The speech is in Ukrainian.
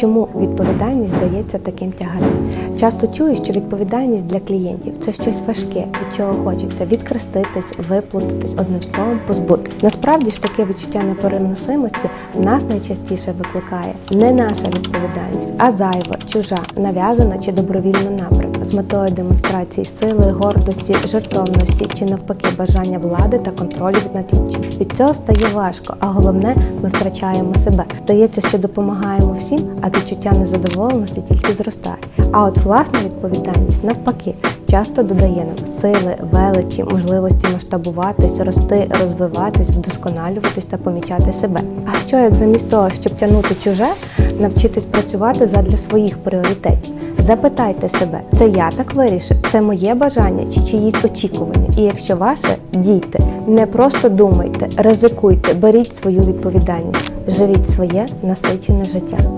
Чому відповідальність здається таким тягарем? Часто чую, що відповідальність для клієнтів це щось важке, від чого хочеться відхреститись, виплутатись, одним словом, позбутись. Насправді ж таке відчуття непереносимості нас найчастіше викликає не наша відповідальність, а зайва, чужа, нав'язана чи добровільно набрана з метою демонстрації сили, гордості, жертовності чи навпаки бажання влади та контролю над іншим. Від цього стає важко, а головне, ми втрачаємо себе. Здається, що допомагаємо всім, а відчуття незадоволеності тільки зростає. А от власна відповідальність навпаки часто додає нам сили, величі, можливості масштабуватись, рости, розвиватись, вдосконалюватись та помічати себе. А що як замість того, щоб тягнути чуже, навчитись працювати задля своїх пріоритетів? Запитайте себе, це я так вирішив, це моє бажання чи чиїсь очікування. І якщо ваше, дійте, не просто думайте, ризикуйте, беріть свою відповідальність, живіть своє насичене життя.